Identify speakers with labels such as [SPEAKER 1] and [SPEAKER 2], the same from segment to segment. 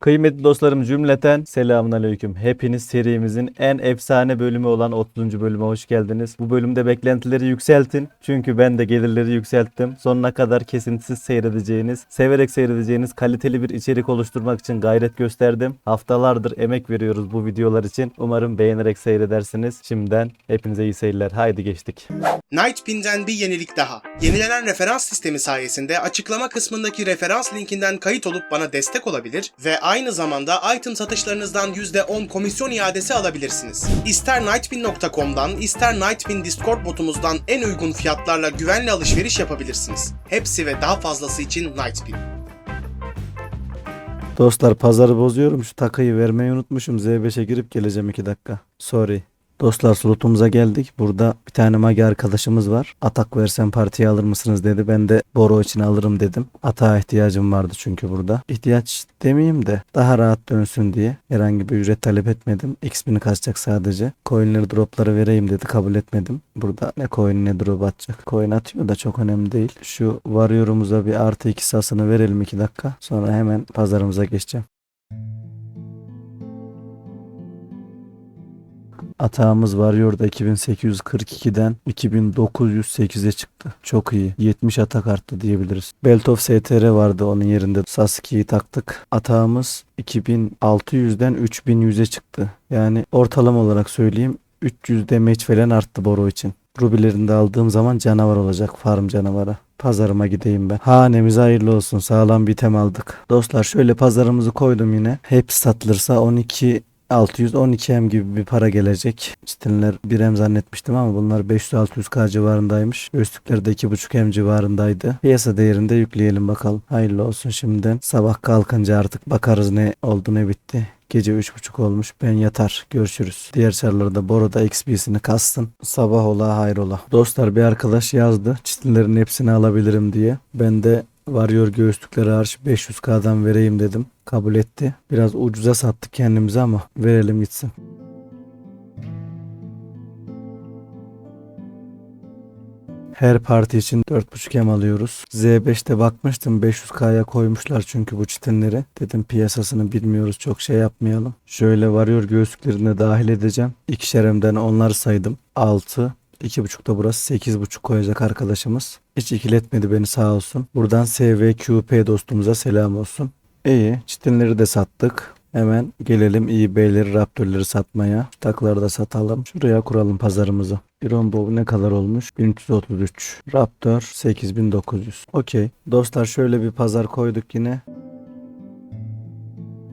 [SPEAKER 1] Kıymetli dostlarım cümleten selamun aleyküm. Hepiniz serimizin en efsane bölümü olan 30. bölüme hoş geldiniz. Bu bölümde beklentileri yükseltin. Çünkü ben de gelirleri yükselttim. Sonuna kadar kesintisiz seyredeceğiniz, severek seyredeceğiniz kaliteli bir içerik oluşturmak için gayret gösterdim. Haftalardır emek veriyoruz bu videolar için. Umarım beğenerek seyredersiniz. Şimdiden hepinize iyi seyirler. Haydi geçtik.
[SPEAKER 2] Nightpin'den bir yenilik daha. Yenilenen referans sistemi sayesinde açıklama kısmındaki referans linkinden kayıt olup bana destek olabilir ve aynı zamanda item satışlarınızdan %10 komisyon iadesi alabilirsiniz. İster nightpin.com'dan ister Nightpin Discord botumuzdan en uygun fiyatlarla güvenli alışveriş yapabilirsiniz. Hepsi ve daha fazlası için Nightpin.
[SPEAKER 1] Dostlar pazarı bozuyorum. Şu takıyı vermeyi unutmuşum. Z5'e girip geleceğim 2 dakika. Sorry. Dostlar slotumuza geldik. Burada bir tane magi arkadaşımız var. Atak versen partiye alır mısınız dedi. Ben de Boro için alırım dedim. Atağa ihtiyacım vardı çünkü burada. İhtiyaç demeyeyim de daha rahat dönsün diye herhangi bir ücret talep etmedim. XP'ni kasacak sadece. Coinleri dropları vereyim dedi. Kabul etmedim. Burada ne coin ne drop atacak. Coin atıyor da çok önemli değil. Şu varıyorumuza bir artı iki sasını verelim 2 dakika. Sonra hemen pazarımıza geçeceğim. Atağımız Warrior'da 2842'den 2908'e çıktı. Çok iyi. 70 atak arttı diyebiliriz. Belt of STR vardı onun yerinde. Sasuke'yi taktık. Atağımız 2600'den 3100'e çıktı. Yani ortalama olarak söyleyeyim 300 damage falan arttı Boro için. Rubilerini de aldığım zaman canavar olacak. Farm canavarı. Pazarıma gideyim ben. Hanemize hayırlı olsun. Sağlam bir item aldık. Dostlar şöyle pazarımızı koydum yine. Hepsi satılırsa 12 612 M gibi bir para gelecek. Çitinler 1 M zannetmiştim ama bunlar 500-600K civarındaymış. Göğüslükler de 2.5 M civarındaydı. Piyasa değerinde yükleyelim bakalım. Hayırlı olsun şimdiden. Sabah kalkınca artık bakarız ne oldu ne bitti. Gece 3.30 olmuş. Ben yatar. Görüşürüz. Diğer çarlarda Boro'da XP'sini kastın. Sabah ola hayrola. Dostlar bir arkadaş yazdı. Çitinlerin hepsini alabilirim diye. Ben de Varıyor göğüslükleri hariç 500k'dan vereyim dedim. Kabul etti. Biraz ucuza sattık kendimize ama verelim gitsin. Her parti için 4.5 M alıyoruz. Z5'te bakmıştım 500K'ya koymuşlar çünkü bu çitinleri. Dedim piyasasını bilmiyoruz çok şey yapmayalım. Şöyle varıyor göğüslüklerine dahil edeceğim. İkişer M'den onları saydım. 6, 2.5'da burası 8.5 koyacak arkadaşımız. Hiç ikiletmedi beni sağ olsun. Buradan SVQP dostumuza selam olsun. İyi çitinleri de sattık. Hemen gelelim iyi beyleri raptörleri satmaya. Takları da satalım. Şuraya kuralım pazarımızı. Iron Bow ne kadar olmuş? 1333. Raptor 8900. Okey. Dostlar şöyle bir pazar koyduk yine.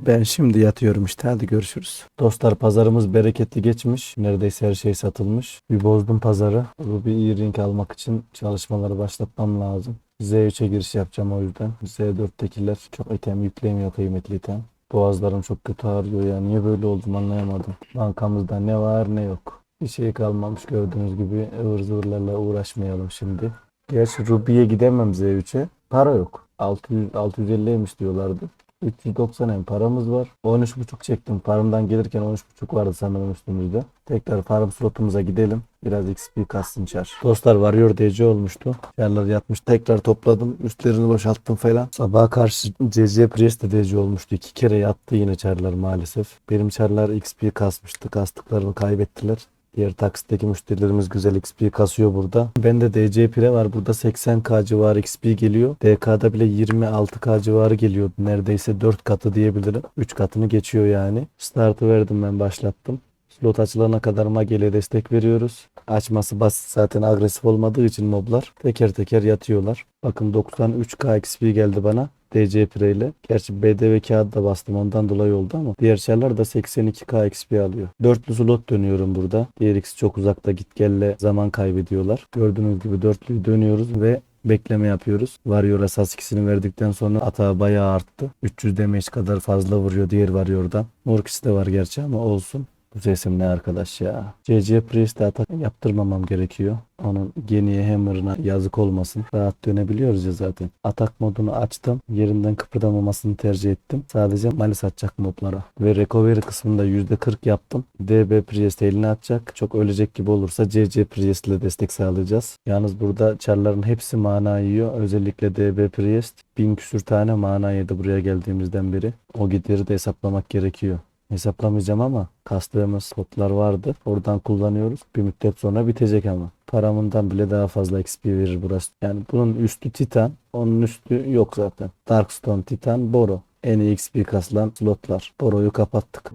[SPEAKER 1] Ben şimdi yatıyorum işte hadi görüşürüz. Dostlar pazarımız bereketli geçmiş. Neredeyse her şey satılmış. Bir bozdum pazarı. Ruby E-Ring almak için çalışmaları başlatmam lazım. Z3'e giriş yapacağım o yüzden. Z4'tekiler çok item yüklemiyor kıymetli item. Boğazlarım çok kötü ağrıyor ya. Niye böyle oldum anlayamadım. Bankamızda ne var ne yok. Bir şey kalmamış gördüğünüz gibi ıvır zıvırlarla uğraşmayalım şimdi. Gerçi Ruby'ye gidemem Z3'e. Para yok. 600 650'ymiş diyorlardı. 390 hem paramız var. 13.5 çektim. Farmdan gelirken 13.5 vardı sanırım üstümüzde. Tekrar farm slotumuza gidelim. Biraz XP kassın çar. Dostlar varıyor DC olmuştu. Yerler yatmış. Tekrar topladım. Üstlerini boşalttım falan. Sabaha karşı CC Priest de DC olmuştu. İki kere yattı yine çarlar maalesef. Benim çarlar XP kasmıştı. Kastıklarını kaybettiler. Diğer taksitteki müşterilerimiz güzel XP kasıyor burada. Bende DC Pire var. Burada 80k civarı XP geliyor. DK'da bile 26k civarı geliyor. Neredeyse 4 katı diyebilirim. 3 katını geçiyor yani. Startı verdim ben başlattım. Slot açılana kadar Mage'le destek veriyoruz. Açması basit zaten agresif olmadığı için moblar teker teker yatıyorlar. Bakın 93k XP geldi bana. DC Pre ile. Gerçi BDV kağıdı da bastım ondan dolayı oldu ama diğer şeyler de 82k XP alıyor. Dörtlü slot dönüyorum burada. Diğer ikisi çok uzakta git gelle zaman kaybediyorlar. Gördüğünüz gibi dörtlüyü dönüyoruz ve bekleme yapıyoruz. Warrior asas ikisini verdikten sonra atağı bayağı arttı. 300 damage kadar fazla vuruyor diğer Warrior'dan. Morkis de var gerçi ama olsun. Bu sesim ne arkadaş ya. CC Priest'e atak yaptırmamam gerekiyor. Onun geniye hammer'ına yazık olmasın. Rahat dönebiliyoruz ya zaten. Atak modunu açtım. Yerinden kıpırdamamasını tercih ettim. Sadece malis atacak moblara. Ve recovery kısmında %40 yaptım. DB Priest eline atacak. Çok ölecek gibi olursa CC Priest ile destek sağlayacağız. Yalnız burada çarların hepsi mana yiyor. Özellikle DB Priest. Bin küsür tane mana yedi buraya geldiğimizden beri. O gideri de hesaplamak gerekiyor. Hesaplamayacağım ama kastığımız kodlar vardı. Oradan kullanıyoruz. Bir müddet sonra bitecek ama. Paramından bile daha fazla XP verir burası. Yani bunun üstü Titan. Onun üstü yok zaten. Darkstone, Titan, Boro. En iyi XP kasılan slotlar. Boro'yu kapattık.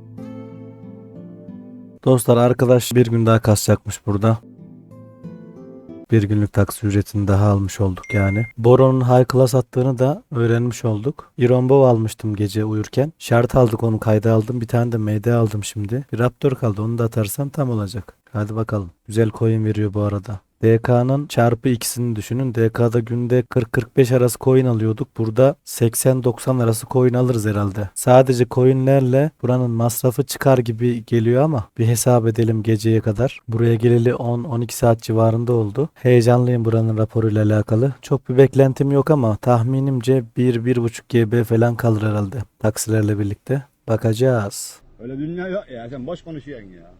[SPEAKER 1] Dostlar arkadaş bir gün daha kasacakmış burada. Bir günlük taksi ücretini daha almış olduk yani. Boron'un high class attığını da öğrenmiş olduk. Irombov almıştım gece uyurken. Şart aldık onu kayda aldım. Bir tane de MD aldım şimdi. Bir Raptor kaldı onu da atarsam tam olacak. Hadi bakalım. Güzel coin veriyor bu arada. DK'nın çarpı ikisini düşünün. DK'da günde 40-45 arası coin alıyorduk. Burada 80-90 arası coin alırız herhalde. Sadece coinlerle buranın masrafı çıkar gibi geliyor ama bir hesap edelim geceye kadar. Buraya geleli 10-12 saat civarında oldu. Heyecanlıyım buranın raporuyla alakalı. Çok bir beklentim yok ama tahminimce 1-1,5 GB falan kalır herhalde. Taksilerle birlikte. Bakacağız.
[SPEAKER 3] Öyle dünya yok ya sen boş konuşuyorsun ya.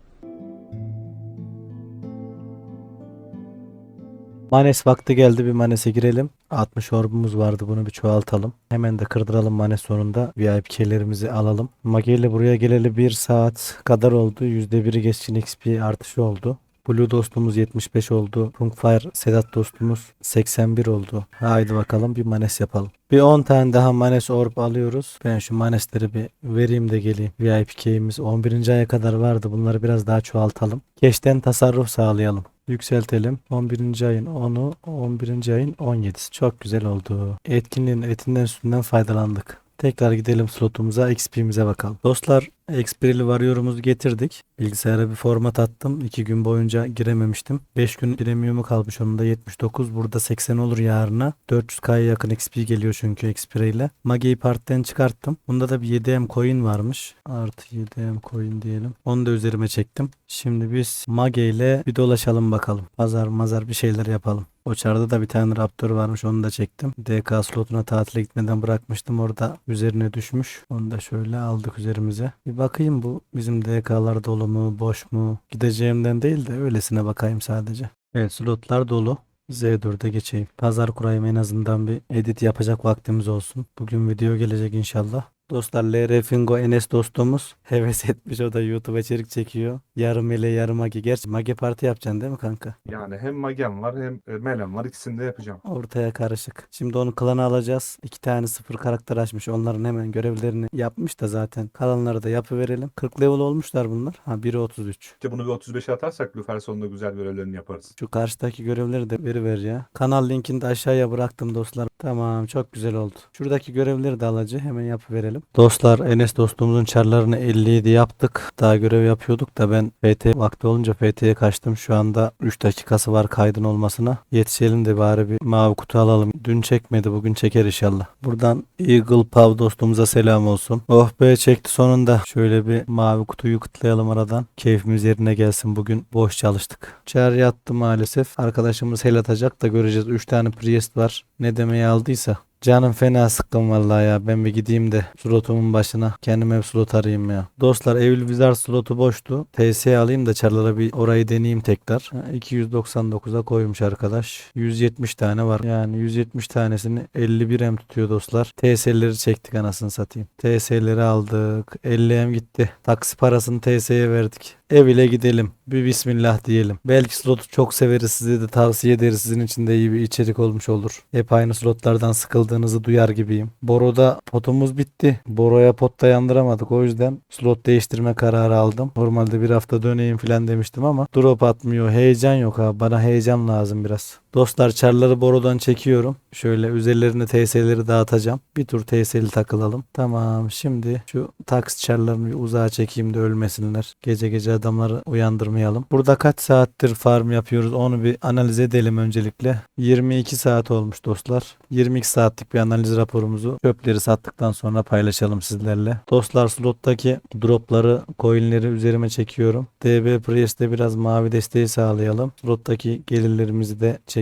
[SPEAKER 1] Manes vakti geldi bir Manes'e girelim. 60 orbumuz vardı bunu bir çoğaltalım. Hemen de kırdıralım Manes sonunda. VIP'lerimizi alalım. Mage ile buraya geleli 1 saat kadar oldu. %1'i geçkin XP artışı oldu. Blue dostumuz 75 oldu. Punkfire Sedat dostumuz 81 oldu. Haydi bakalım bir manes yapalım. Bir 10 tane daha manes orb alıyoruz. Ben şu manesleri bir vereyim de geleyim. VIP key'imiz 11. aya kadar vardı. Bunları biraz daha çoğaltalım. Keşten tasarruf sağlayalım. Yükseltelim. 11. ayın 10'u, 11. ayın 17'si. Çok güzel oldu. Etkinliğin etinden sütünden faydalandık. Tekrar gidelim slotumuza, XP'mize bakalım. Dostlar, Xpirili varıyorumuzu getirdik. Bilgisayara bir format attım. 2 gün boyunca girememiştim. 5 gün premium'u kalmış onun da 79. Burada 80 olur yarına. 400k'ya yakın XP geliyor çünkü Xpire ile. Mage'yi partiden çıkarttım. Bunda da bir 7M coin varmış. Artı 7M coin diyelim. Onu da üzerime çektim. Şimdi biz Mage ile bir dolaşalım bakalım. Pazar mazar bir şeyler yapalım. O çarda da bir tane Raptor varmış onu da çektim. DK slotuna tatile gitmeden bırakmıştım. Orada üzerine düşmüş. Onu da şöyle aldık üzerimize. Bir bakayım bu bizim DK'lar dolu mu boş mu? Gideceğimden değil de öylesine bakayım sadece. Evet slotlar dolu. Z4'e geçeyim. Pazar kurayım en azından bir edit yapacak vaktimiz olsun. Bugün video gelecek inşallah. Dostlar LR Fingo Enes dostumuz heves etmiş o da YouTube içerik çekiyor. Yarım ele yarım mage. Gerçi mage parti yapacaksın değil mi kanka?
[SPEAKER 4] Yani hem magem var hem e, melem var ikisini de yapacağım.
[SPEAKER 1] Ortaya karışık. Şimdi onu klana alacağız. İki tane sıfır karakter açmış. Onların hemen görevlerini yapmış da zaten. Kalanları da yapıverelim. 40 level olmuşlar bunlar. Ha biri 33.
[SPEAKER 4] İşte bunu bir 35'e atarsak Lufer sonunda güzel görevlerini yaparız.
[SPEAKER 1] Şu karşıdaki görevleri de veriver ya. Kanal linkini de aşağıya bıraktım dostlar. Tamam çok güzel oldu. Şuradaki görevleri de alacağım. Hemen yapıverelim. Dostlar Enes dostumuzun çarlarını 57 yaptık. Daha görev yapıyorduk da ben FT vakti olunca FT'ye kaçtım. Şu anda 3 dakikası var kaydın olmasına. Yetişelim de bari bir mavi kutu alalım. Dün çekmedi bugün çeker inşallah. Buradan Eagle Pav dostumuza selam olsun. Oh be çekti sonunda. Şöyle bir mavi kutuyu kutlayalım aradan. Keyfimiz yerine gelsin bugün. Boş çalıştık. Çar yattı maalesef. Arkadaşımız hel atacak da göreceğiz. 3 tane Priest var. Ne demeye aldıysa. Canım fena sıkkın vallahi ya. Ben bir gideyim de slotumun başına. Kendime bir slot arayayım ya. Dostlar Evil Wizard slotu boştu. TS alayım da çarlara bir orayı deneyeyim tekrar. Ha, 299'a koymuş arkadaş. 170 tane var. Yani 170 tanesini 51 M tutuyor dostlar. TS'leri çektik anasını satayım. TS'leri aldık. 50 M gitti. Taksi parasını TS'ye verdik. Ev gidelim. Bir bismillah diyelim. Belki slotu çok severiz size de tavsiye ederiz. Sizin için de iyi bir içerik olmuş olur. Hep aynı slotlardan sıkıldığınızı duyar gibiyim. Boro'da potumuz bitti. Boro'ya pot dayandıramadık. O yüzden slot değiştirme kararı aldım. Normalde bir hafta döneyim falan demiştim ama drop atmıyor. Heyecan yok abi. Bana heyecan lazım biraz. Dostlar çarları borudan çekiyorum. Şöyle üzerlerine TS'leri dağıtacağım. Bir tur TS'li takılalım. Tamam şimdi şu taksi çarlarını bir uzağa çekeyim de ölmesinler. Gece gece adamları uyandırmayalım. Burada kaç saattir farm yapıyoruz onu bir analiz edelim öncelikle. 22 saat olmuş dostlar. 22 saatlik bir analiz raporumuzu çöpleri sattıktan sonra paylaşalım sizlerle. Dostlar slottaki dropları, coinleri üzerime çekiyorum. DB Priest'te biraz mavi desteği sağlayalım. Slottaki gelirlerimizi de çekelim.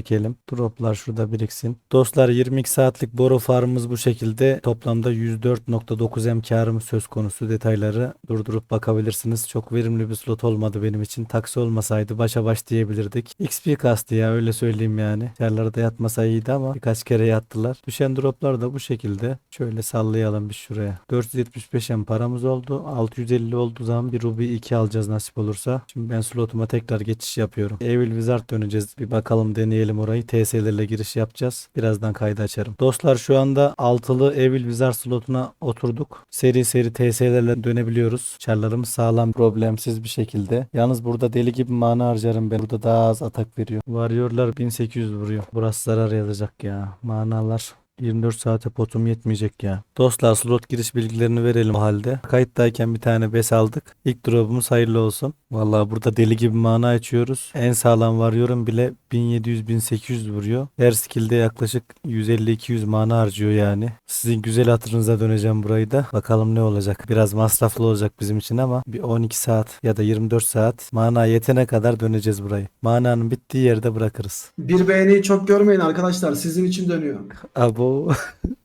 [SPEAKER 1] Droplar şurada biriksin. Dostlar 22 saatlik boru farmımız bu şekilde. Toplamda 104.9 M karımız söz konusu. Detayları durdurup bakabilirsiniz. Çok verimli bir slot olmadı benim için. Taksi olmasaydı başa baş diyebilirdik. XP kastı ya öyle söyleyeyim yani. Yerlerde yatmasa iyiydi ama birkaç kere yattılar. Düşen droplar da bu şekilde. Şöyle sallayalım bir şuraya. 475 M paramız oldu. 650 olduğu zaman bir Ruby 2 alacağız nasip olursa. Şimdi ben slotuma tekrar geçiş yapıyorum. Evil Wizard döneceğiz. Bir bakalım deneyelim orayı. TS'lerle giriş yapacağız. Birazdan kaydı açarım. Dostlar şu anda altılı Evil Wizard slotuna oturduk. Seri seri TS'lerle dönebiliyoruz. Çarlarımız sağlam problemsiz bir şekilde. Yalnız burada deli gibi mana harcarım ben. Burada daha az atak veriyor. Varıyorlar 1800 vuruyor. Burası zarar yazacak ya. Manalar 24 saate potum yetmeyecek ya. Dostlar slot giriş bilgilerini verelim o halde. Kayıttayken bir tane bes aldık. İlk drop'umuz hayırlı olsun. Vallahi burada deli gibi mana açıyoruz. En sağlam varıyorum bile 1700-1800 vuruyor. Her skill'de yaklaşık 150-200 mana harcıyor yani. Sizin güzel hatırınıza döneceğim burayı da. Bakalım ne olacak. Biraz masraflı olacak bizim için ama bir 12 saat ya da 24 saat mana yetene kadar döneceğiz burayı. Mananın bittiği yerde bırakırız.
[SPEAKER 5] Bir beğeniyi çok görmeyin arkadaşlar. Sizin için dönüyor.
[SPEAKER 1] Abo.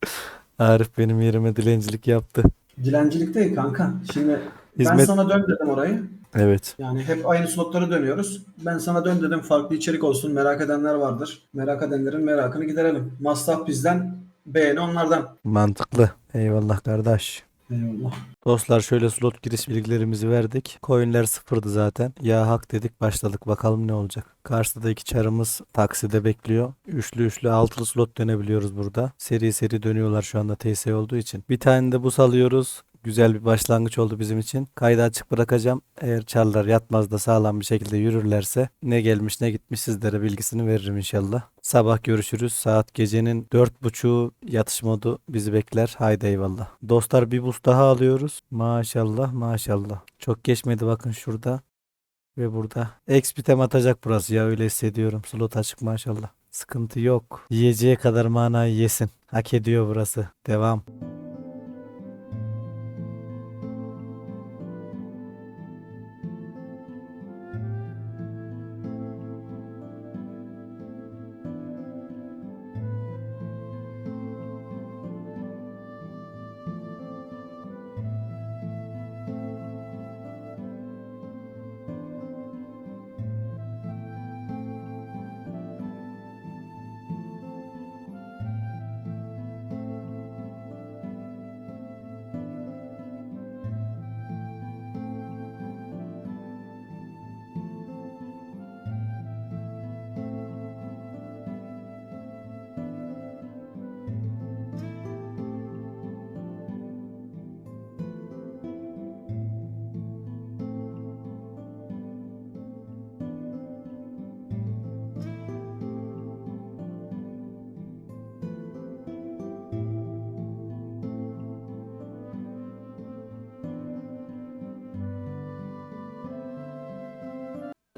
[SPEAKER 1] Arif benim yerime dilencilik yaptı.
[SPEAKER 5] Dilencilik değil kanka. Şimdi ben
[SPEAKER 1] Hizmet.
[SPEAKER 5] sana dön dedim orayı.
[SPEAKER 1] Evet.
[SPEAKER 5] Yani hep aynı slotlara dönüyoruz. Ben sana dön dedim farklı içerik olsun. Merak edenler vardır. Merak edenlerin merakını giderelim. Masraf bizden, beğeni onlardan.
[SPEAKER 1] Mantıklı. Eyvallah kardeş.
[SPEAKER 5] Eyvallah.
[SPEAKER 1] Dostlar şöyle slot giriş bilgilerimizi verdik. Coinler sıfırdı zaten. Ya hak dedik başladık bakalım ne olacak. Karşıda iki çarımız takside bekliyor. Üçlü üçlü altılı slot dönebiliyoruz burada. Seri seri dönüyorlar şu anda TS olduğu için. Bir tane de bu salıyoruz. Güzel bir başlangıç oldu bizim için. Kaydı açık bırakacağım. Eğer çarlar yatmaz da sağlam bir şekilde yürürlerse ne gelmiş ne gitmiş sizlere bilgisini veririm inşallah. Sabah görüşürüz. Saat gecenin dört buçuğu yatış modu bizi bekler. Haydi eyvallah. Dostlar bir boost daha alıyoruz. Maşallah maşallah. Çok geçmedi bakın şurada. Ve burada. Expitem atacak burası ya öyle hissediyorum. Slot açık maşallah. Sıkıntı yok. Yiyeceği kadar manayı yesin. Hak ediyor burası. Devam.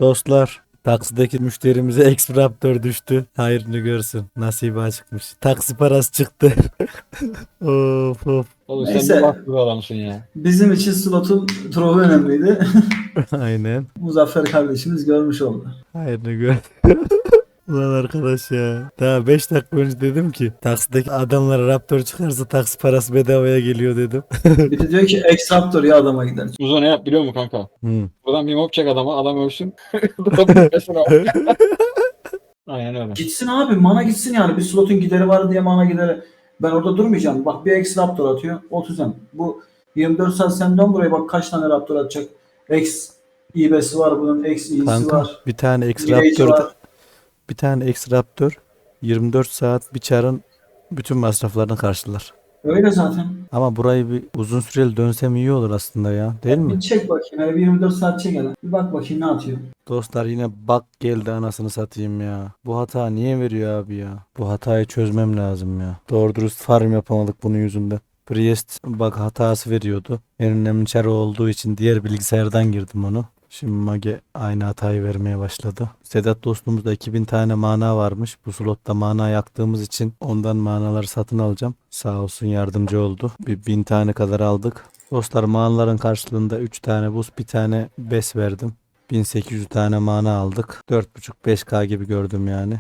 [SPEAKER 1] Dostlar taksideki müşterimize X-Raptor düştü. Hayrını görsün. Nasibi açıkmış. Taksi parası çıktı. of of.
[SPEAKER 6] Oğlum
[SPEAKER 5] Neyse.
[SPEAKER 6] sen de bak bir adamsın ya.
[SPEAKER 5] Bizim için slotun trohu önemliydi.
[SPEAKER 1] Aynen.
[SPEAKER 5] Muzaffer kardeşimiz görmüş oldu.
[SPEAKER 1] Hayrını gör. Ulan arkadaş ya. Daha 5 dakika önce dedim ki taksideki adamlara Raptor çıkarsa taksi parası bedavaya geliyor dedim.
[SPEAKER 5] Bir de diyor ki X-Raptor ya adama gider.
[SPEAKER 6] Uzo ne yap biliyor musun kanka?
[SPEAKER 1] Hmm.
[SPEAKER 6] Buradan bir mob çek adama, adam ölsün. Aynen öyle.
[SPEAKER 5] Gitsin abi mana gitsin yani. Bir slotun gideri var diye mana gideri. Ben orada durmayacağım. Bak bir X-Raptor atıyor. 30 M. Bu 24 saat sen dön buraya bak kaç tane Raptor atacak. X İB'si var bunun. X İ'si var.
[SPEAKER 1] bir tane X-Raptor
[SPEAKER 5] var.
[SPEAKER 1] Bir tane X-Raptor 24 saat bir çarın bütün masraflarını karşılar.
[SPEAKER 5] Öyle zaten.
[SPEAKER 1] Ama burayı bir uzun süreli dönsem iyi olur aslında ya. Değil mi?
[SPEAKER 5] Bir çek bakayım. Hele bir 24 saat çek hele. Bir bak bakayım ne atıyor.
[SPEAKER 1] Dostlar yine bak geldi anasını satayım ya. Bu hata niye veriyor abi ya? Bu hatayı çözmem lazım ya. Doğru dürüst farm yapamadık bunun yüzünden. Priest bak hatası veriyordu. En önemli çarı olduğu için diğer bilgisayardan girdim onu. Şimdi Mage aynı hatayı vermeye başladı. Sedat dostumuzda 2000 tane mana varmış. Bu slotta mana yaktığımız için ondan manaları satın alacağım. Sağ olsun yardımcı oldu. Bir 1000 tane kadar aldık. Dostlar manaların karşılığında 3 tane buz bir tane bes verdim. 1800 tane mana aldık. 4.5-5k gibi gördüm yani.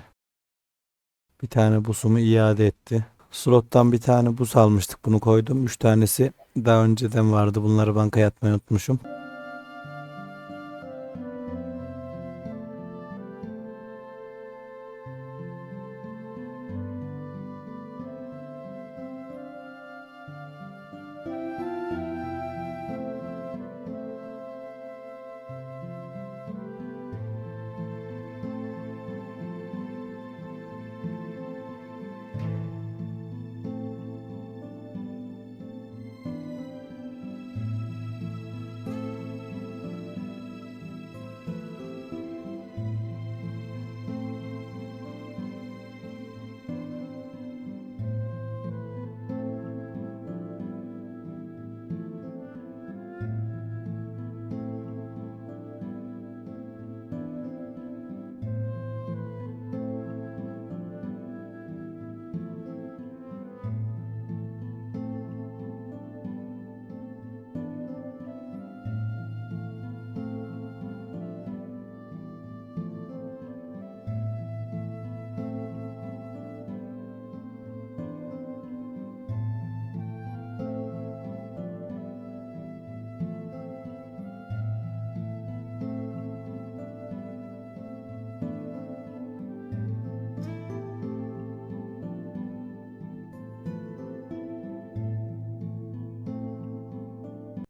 [SPEAKER 1] Bir tane busumu iade etti. Slottan bir tane bus almıştık. Bunu koydum. 3 tanesi daha önceden vardı. Bunları bankaya atmayı unutmuşum.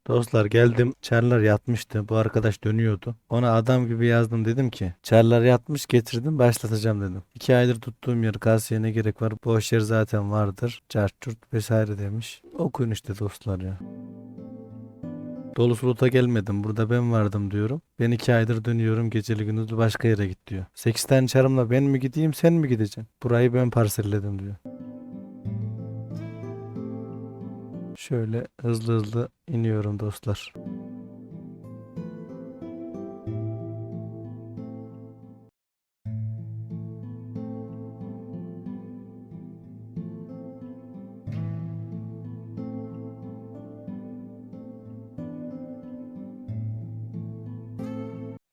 [SPEAKER 1] Dostlar geldim. Çarlar yatmıştı. Bu arkadaş dönüyordu. Ona adam gibi yazdım dedim ki. Çarlar yatmış getirdim başlatacağım dedim. İki aydır tuttuğum yer kaseye ne gerek var? Boş yer zaten vardır. Çarçurt vesaire demiş. Okuyun işte dostlar ya. Dolu slota gelmedim. Burada ben vardım diyorum. Ben iki aydır dönüyorum. Geceli gündüz başka yere git diyor. Sekiz tane çarımla ben mi gideyim sen mi gideceksin? Burayı ben parselledim diyor. Şöyle hızlı hızlı iniyorum dostlar.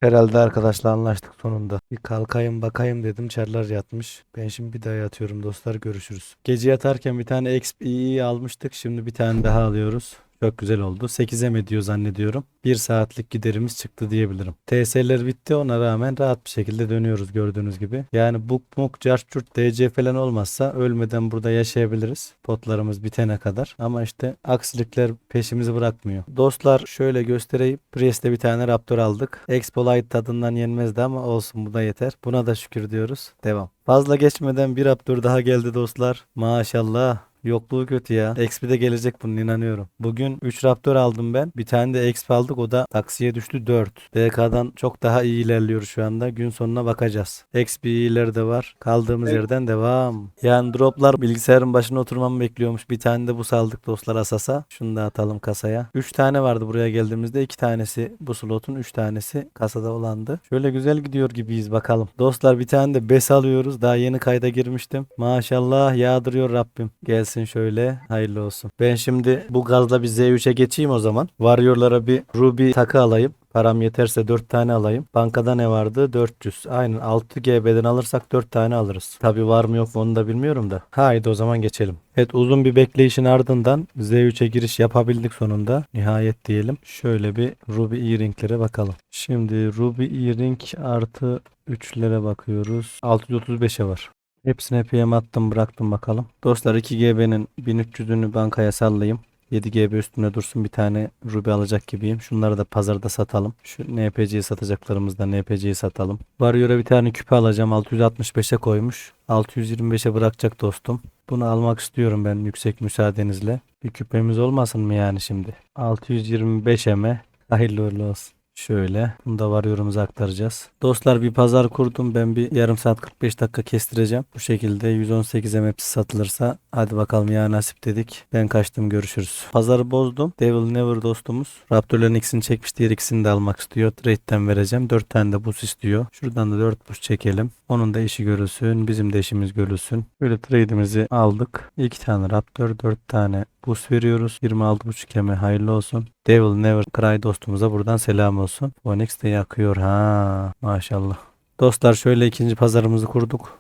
[SPEAKER 1] Herhalde arkadaşla anlaştık sonunda. Bir kalkayım bakayım dedim. Çarlar yatmış. Ben şimdi bir daha yatıyorum dostlar. Görüşürüz. Gece yatarken bir tane XP'yi almıştık. Şimdi bir tane daha alıyoruz. Çok güzel oldu. 8'e mi diyor zannediyorum. 1 saatlik giderimiz çıktı diyebilirim. TS'ler bitti ona rağmen rahat bir şekilde dönüyoruz gördüğünüz gibi. Yani buk muk carçurt DC falan olmazsa ölmeden burada yaşayabiliriz. Potlarımız bitene kadar. Ama işte aksilikler peşimizi bırakmıyor. Dostlar şöyle göstereyim. Priest'te bir tane Raptor aldık. Expolite tadından yenmezdi ama olsun bu da yeter. Buna da şükür diyoruz. Devam. Fazla geçmeden bir Raptor daha geldi dostlar. Maşallah. Yokluğu kötü ya. XP de gelecek bunun inanıyorum. Bugün 3 Raptor aldım ben. Bir tane de XP aldık. O da taksiye düştü 4. DK'dan çok daha iyi ilerliyoruz şu anda. Gün sonuna bakacağız. XP de var. Kaldığımız yerden devam. Yani droplar bilgisayarın başına oturmamı bekliyormuş. Bir tane de bu saldık dostlar Asas'a. Şunu da atalım kasaya. 3 tane vardı buraya geldiğimizde. 2 tanesi bu slotun 3 tanesi kasada olandı. Şöyle güzel gidiyor gibiyiz bakalım. Dostlar bir tane de bes alıyoruz. Daha yeni kayda girmiştim. Maşallah yağdırıyor Rabbim. Gelsin şöyle. Hayırlı olsun. Ben şimdi bu gazla bir Z3'e geçeyim o zaman. Warrior'lara bir Ruby takı alayım. Param yeterse 4 tane alayım. Bankada ne vardı? 400. Aynen 6 GB'den alırsak 4 tane alırız. Tabi var mı yok mu onu da bilmiyorum da. Haydi o zaman geçelim. Evet uzun bir bekleyişin ardından Z3'e giriş yapabildik sonunda. Nihayet diyelim. Şöyle bir Ruby E-Ring'lere bakalım. Şimdi Ruby E-Ring artı 3'lere bakıyoruz. 635'e var. Hepsine PM attım bıraktım bakalım. Dostlar 2GB'nin 1300'ünü bankaya sallayayım. 7 GB üstüne dursun bir tane Ruby alacak gibiyim. Şunları da pazarda satalım. Şu NPC'yi satacaklarımızda NPC'yi satalım. Warrior'a bir tane küpe alacağım. 665'e koymuş. 625'e bırakacak dostum. Bunu almak istiyorum ben yüksek müsaadenizle. Bir küpemiz olmasın mı yani şimdi? 625 eme. Hayırlı uğurlu olsun. Şöyle. Bunu da varıyorumuza aktaracağız. Dostlar bir pazar kurdum. Ben bir yarım saat 45 dakika kestireceğim. Bu şekilde 118 em hepsi satılırsa hadi bakalım ya nasip dedik. Ben kaçtım görüşürüz. Pazarı bozdum. Devil Never dostumuz. Raptorların ikisini çekmiş. Diğer ikisini de almak istiyor. Trade'den vereceğim. 4 tane de bus istiyor. Şuradan da 4 bus çekelim. Onun da işi görülsün. Bizim de işimiz görülsün. Böyle trade'imizi aldık. 2 tane Raptor, 4 tane bus veriyoruz. 26.5 eme hayırlı olsun. Devil Never Cry dostumuza buradan selam olsun. Onyx de yakıyor ha maşallah. Dostlar şöyle ikinci pazarımızı kurduk.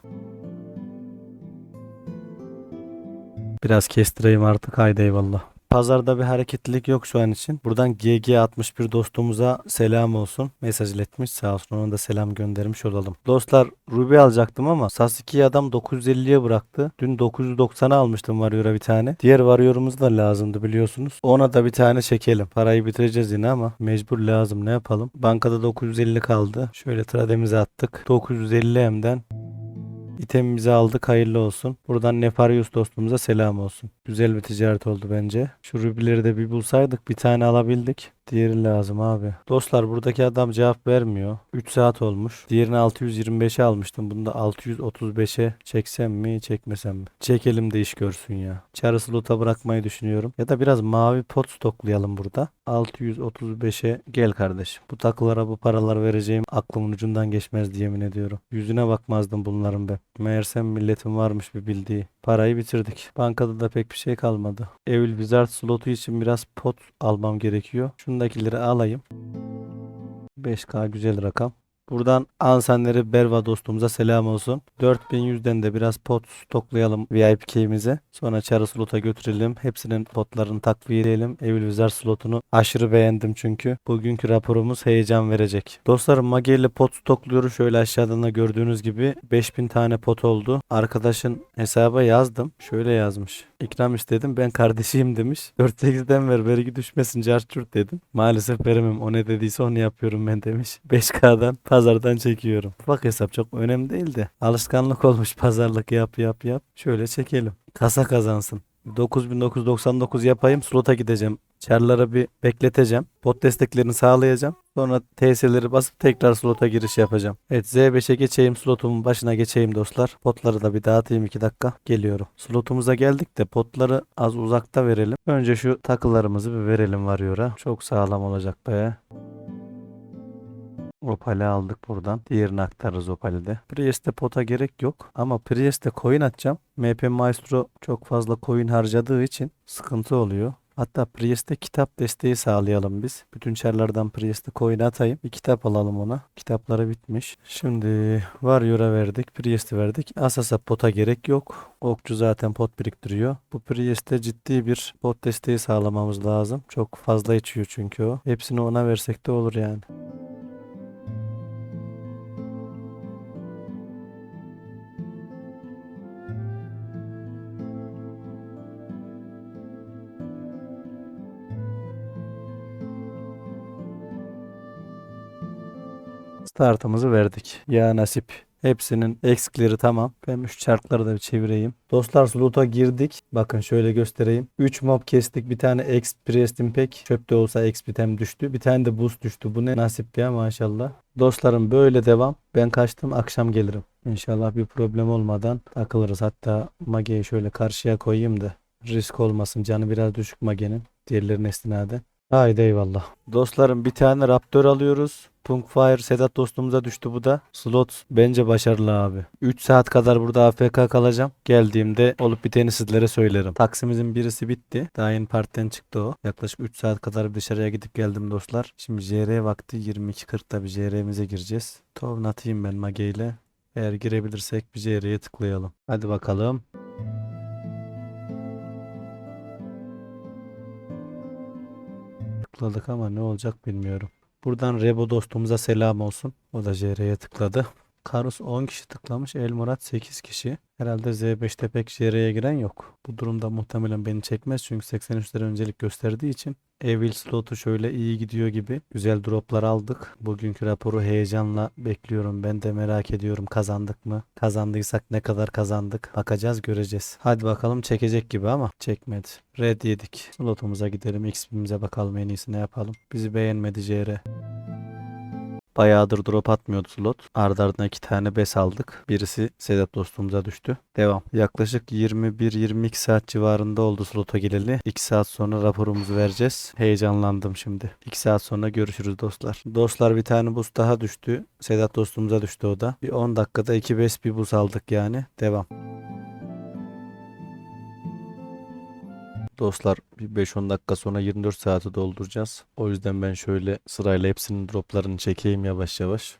[SPEAKER 1] Biraz kestireyim artık haydi eyvallah. Pazarda bir hareketlilik yok şu an için. Buradan GG61 dostumuza selam olsun. Mesaj iletmiş sağ olsun ona da selam göndermiş olalım. Dostlar Ruby alacaktım ama Sasuke'yi adam 950'ye bıraktı. Dün 990'a almıştım Warrior'a bir tane. Diğer Warrior'umuz da lazımdı biliyorsunuz. Ona da bir tane çekelim. Parayı bitireceğiz yine ama mecbur lazım ne yapalım. Bankada 950 kaldı. Şöyle trademizi attık. 950 M'den İtemimizi aldık hayırlı olsun. Buradan Nefarius dostumuza selam olsun. Güzel bir ticaret oldu bence. Şu rubileri de bir bulsaydık bir tane alabildik. Diğeri lazım abi. Dostlar buradaki adam cevap vermiyor. 3 saat olmuş. Diğerini 625'e almıştım. Bunu da 635'e çeksem mi çekmesem mi? Çekelim de iş görsün ya. Çarı slota bırakmayı düşünüyorum. Ya da biraz mavi pot stoklayalım burada. 635'e gel kardeşim. Bu takılara bu paralar vereceğim aklımın ucundan geçmezdi yemin ediyorum. Yüzüne bakmazdım bunların ben. Meğersem milletin varmış bir bildiği. Parayı bitirdik. Bankada da pek bir şey kalmadı. Evil Wizard slotu için biraz pot almam gerekiyor. Şundakileri alayım. 5K güzel rakam. Buradan Ansenleri Berva dostumuza selam olsun. 4100'den de biraz pot stoklayalım VIP key'imize. Sonra Çarı slota götürelim. Hepsinin potlarını takviye edelim. Evil Wizard slotunu aşırı beğendim çünkü. Bugünkü raporumuz heyecan verecek. Dostlarım Mage ile pot stokluyoruz. Şöyle aşağıdan da gördüğünüz gibi 5000 tane pot oldu. Arkadaşın hesaba yazdım. Şöyle yazmış. İkram istedim. Ben kardeşiyim demiş. 4-8'den ver vergi düşmesin carçurt dedim. Maalesef veremem. O ne dediyse onu yapıyorum ben demiş. 5K'dan pazardan çekiyorum. Ufak hesap çok önemli değil de. Alışkanlık olmuş pazarlık yap yap yap. Şöyle çekelim. Kasa kazansın. 9999 yapayım slota gideceğim. Çarlara bir bekleteceğim. Bot desteklerini sağlayacağım. Sonra TS'leri basıp tekrar slota giriş yapacağım. Evet Z5'e geçeyim slotumun başına geçeyim dostlar. Potları da bir dağıtayım 2 dakika. Geliyorum. Slotumuza geldik de potları az uzakta verelim. Önce şu takılarımızı bir verelim varıyor'a. Çok sağlam olacak be. Opal'i aldık buradan. Diğerini aktarırız Opal'de. Priest'e pota gerek yok. Ama Priest'e coin atacağım. MP Maestro çok fazla coin harcadığı için sıkıntı oluyor. Hatta Priest'e kitap desteği sağlayalım biz. Bütün çarlardan Priest'e coin atayım. Bir kitap alalım ona. Kitapları bitmiş. Şimdi Warrior'a verdik. Priest'e verdik. Asas'a pota gerek yok. Okçu zaten pot biriktiriyor. Bu Priest'e ciddi bir pot desteği sağlamamız lazım. Çok fazla içiyor çünkü o. Hepsini ona versek de olur yani. Startımızı verdik. Ya nasip. Hepsinin eksikleri tamam. Ben 3 çarkları da bir çevireyim. Dostlar slota girdik. Bakın şöyle göstereyim. 3 mob kestik. Bir tane Priest'in pek. Çöpte olsa X bitem düştü. Bir tane de boost düştü. Bu ne nasip ya maşallah. Dostlarım böyle devam. Ben kaçtım akşam gelirim. İnşallah bir problem olmadan takılırız. Hatta Mage'yi şöyle karşıya koyayım da risk olmasın. Canı biraz düşük Mage'nin. Diğerlerine istinaden. Haydi eyvallah. Dostlarım bir tane Raptor alıyoruz. Punkfire Sedat dostumuza düştü bu da. Slot bence başarılı abi. 3 saat kadar burada AFK kalacağım. Geldiğimde olup biteni sizlere söylerim. Taksimizin birisi bitti. Daha yeni partiden çıktı o. Yaklaşık 3 saat kadar dışarıya gidip geldim dostlar. Şimdi JR vakti 22.40'da bir JR'mize gireceğiz. Tovun atayım ben Mage ile. Eğer girebilirsek bir JR'ye tıklayalım. Hadi bakalım. Tıkladık ama ne olacak bilmiyorum. Buradan Rebo dostumuza selam olsun. O da JR'ye tıkladı. Karus 10 kişi tıklamış. El Murat 8 kişi. Herhalde Z5'te pek JR'ye giren yok. Bu durumda muhtemelen beni çekmez çünkü 83'lere öncelik gösterdiği için. Evil slotu şöyle iyi gidiyor gibi. Güzel droplar aldık. Bugünkü raporu heyecanla bekliyorum. Ben de merak ediyorum kazandık mı? Kazandıysak ne kadar kazandık? Bakacağız göreceğiz. Hadi bakalım çekecek gibi ama çekmedi. Red yedik. Slotumuza gidelim. XP'mize bakalım en iyisi ne yapalım. Bizi beğenmedi JR. Bayağıdır drop atmıyordu slot. Ardı ardına iki tane bes aldık. Birisi Sedat dostumuza düştü. Devam. Yaklaşık 21-22 saat civarında oldu slota geleli. 2 saat sonra raporumuzu vereceğiz. Heyecanlandım şimdi. 2 saat sonra görüşürüz dostlar. Dostlar bir tane buz daha düştü. Sedat dostumuza düştü o da. Bir 10 dakikada 2 bes bir buz aldık yani. Devam. Dostlar bir 5-10 dakika sonra 24 saati dolduracağız. O yüzden ben şöyle sırayla hepsinin droplarını çekeyim yavaş yavaş.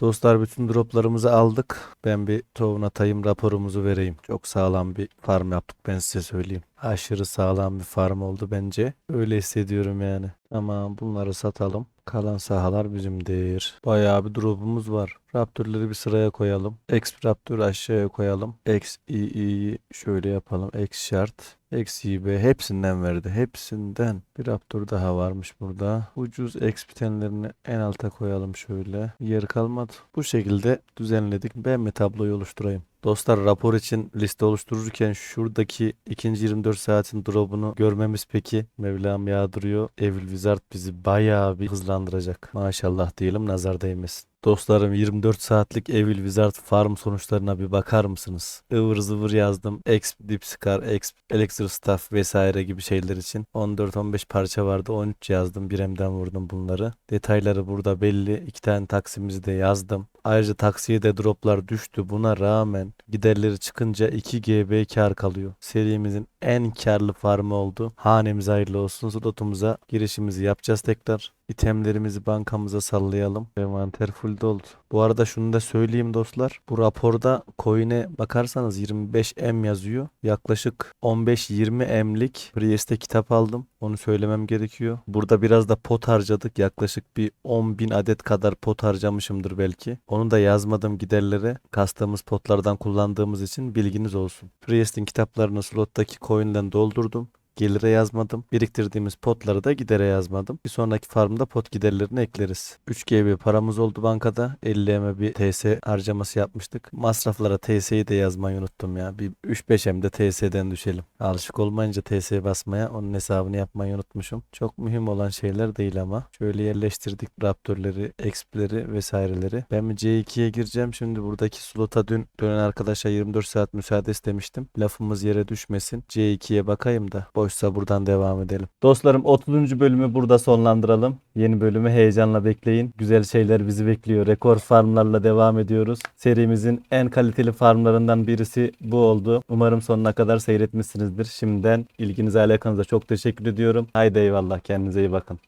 [SPEAKER 1] Dostlar bütün droplarımızı aldık. Ben bir tohum atayım raporumuzu vereyim. Çok sağlam bir farm yaptık ben size söyleyeyim. Aşırı sağlam bir farm oldu bence. Öyle hissediyorum yani. Ama bunları satalım. Kalan sahalar bizimdir. Bayağı bir drop'umuz var. Raptorları bir sıraya koyalım. X Raptor aşağıya koyalım. X İ'yi şöyle yapalım. X şart. X B hepsinden verdi. Hepsinden. Bir Raptor daha varmış burada. Ucuz X bitenlerini en alta koyalım şöyle. Yer kalmadı. Bu şekilde düzenledik. Ben bir tabloyu oluşturayım. Dostlar rapor için liste oluştururken şuradaki ikinci 24 saatin drop'unu görmemiz peki Mevlam yağdırıyor. Evil Wizard bizi bayağı bir hızlandıracak. Maşallah diyelim nazar değmesin. Dostlarım 24 saatlik Evil Wizard farm sonuçlarına bir bakar mısınız? Ivır zıvır yazdım. Exp, Dipscar, Exp, Elixir Staff vesaire gibi şeyler için. 14-15 parça vardı. 13 yazdım. Biremden vurdum bunları. Detayları burada belli. İki tane taksimizi de yazdım. Ayrıca taksiye de droplar düştü. Buna rağmen giderleri çıkınca 2 GB kar kalıyor. Serimizin en karlı farmı oldu. Hanemiz hayırlı olsun. Slotumuza girişimizi yapacağız tekrar. İtemlerimizi bankamıza sallayalım. Envanter full doldu. Bu arada şunu da söyleyeyim dostlar. Bu raporda coin'e bakarsanız 25M yazıyor. Yaklaşık 15-20M'lik Priest'e kitap aldım. Onu söylemem gerekiyor. Burada biraz da pot harcadık. Yaklaşık bir 10.000 adet kadar pot harcamışımdır belki. Onu da yazmadım giderlere. Kastığımız potlardan kullandığımız için bilginiz olsun. Priest'in kitaplarını slottaki coin'den doldurdum. Gelire yazmadım. Biriktirdiğimiz potları da gidere yazmadım. Bir sonraki farmda pot giderlerini ekleriz. 3 GB paramız oldu bankada. 50 M bir TS harcaması yapmıştık. Masraflara TS'yi de yazmayı unuttum ya. Bir 3-5 M de TS'den düşelim. Alışık olmayınca TS basmaya onun hesabını yapmayı unutmuşum. Çok mühim olan şeyler değil ama. Şöyle yerleştirdik Raptor'ları, Exp'leri vesaireleri. Ben mi C2'ye gireceğim. Şimdi buradaki slota dün dönen arkadaşa 24 saat müsaade istemiştim. Lafımız yere düşmesin. C2'ye bakayım da. Boşsa buradan devam edelim. Dostlarım 30. bölümü burada sonlandıralım. Yeni bölümü heyecanla bekleyin. Güzel şeyler bizi bekliyor. Rekor farmlarla devam ediyoruz. Serimizin en kaliteli farmlarından birisi bu oldu. Umarım sonuna kadar seyretmişsinizdir. Şimdiden ilginize alakanıza çok teşekkür ediyorum. Haydi eyvallah kendinize iyi bakın.